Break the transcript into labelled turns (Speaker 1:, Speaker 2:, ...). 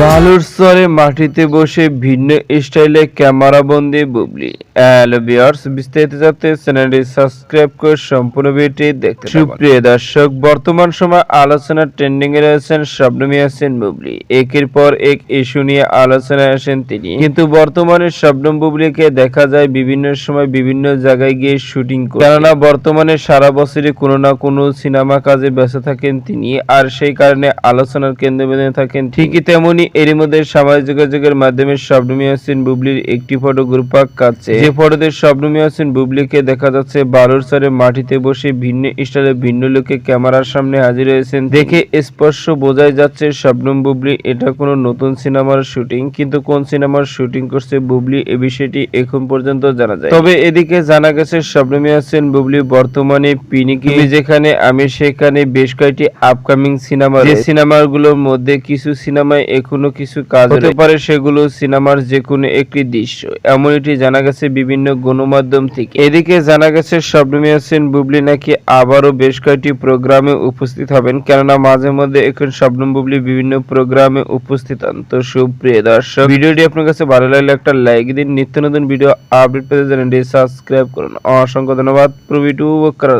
Speaker 1: বালুর স্তরে মাটিতে বসে ভিন্ন স্টাইলে ক্যামেরা বন্দি বুবলি। হ্যালো বিয়ার্স বিস্তারিত জানতে চ্যানেলটি সাবস্ক্রাইব করে সম্পূর্ণ ভিডিওটি দেখতে। সুপ্রিয় দর্শক, বর্তমান সময় আলোচনা ট্রেন্ডিং এ রয়েছেন শবনমী হাসিন বুবলি। একের পর এক ইস্যু নিয়ে আলোচনায় আসেন তিনি। কিন্তু বর্তমানে শবনম বুবলিকে দেখা যায় বিভিন্ন সময় বিভিন্ন জায়গায় গিয়ে শুটিং করে কেননা বর্তমানে সারা বছরই কোনো না কোনো সিনেমা কাজে ব্যস্ত থাকেন তিনি। আর সেই কারণে আলোচনার কেন্দ্রবিন্দু থাকেন ঠিকই তেমনি এরই মধ্যে সামাজিক যোগাযোগের মাধ্যমে শবনমী হাসিন বুবলির একটি ফটো গ্রুপাক কাছে যে ফটোতে শবনমী হাসিন বুবলিকে দেখা যাচ্ছে বালুর চরে মাটিতে বসে ভিন্ন স্টাইলে ভিন্ন লোকে ক্যামেরার সামনে হাজির হয়েছেন। দেখে স্পষ্ট বোঝাই যাচ্ছে শবনম বুবলি এটা কোনো নতুন সিনেমার শুটিং কিন্তু কোন সিনেমার শুটিং করছে বুবলি এ বিষয়টি এখন পর্যন্ত জানা যায় তবে এদিকে জানা গেছে শবনমী হাসিন বুবলি বর্তমানে পিনিকি যেখানে আমি সেখানে বেশ কয়েকটি আপকামিং সিনেমা যে সিনেমাগুলোর মধ্যে কিছু সিনেমায় এখনও কিছু কাজ হতে পারে সেগুলো সিনেমার যে কোনো একটি দৃশ্য। এমন এটি জানা গেছে বিভিন্ন গণমাধ্যম থেকে। এদিকে জানা গেছে শবনমী হাসিন বুবলি নাকি আবারও বেশ কয়েকটি প্রোগ্রামে উপস্থিত হবেন। কেননা মাঝে মধ্যে এখন শবনম বুবলি বিভিন্ন প্রোগ্রামে উপস্থিত হন। তো সুপ্রিয় দর্শক ভিডিওটি আপনার কাছে ভালো লাগলে একটা লাইক দিন। নিত্য নতুন ভিডিও আপডেট পেতে চ্যানেলটি সাবস্ক্রাইব করুন। অসংখ্য ধন্যবাদ। প্রভিটু করার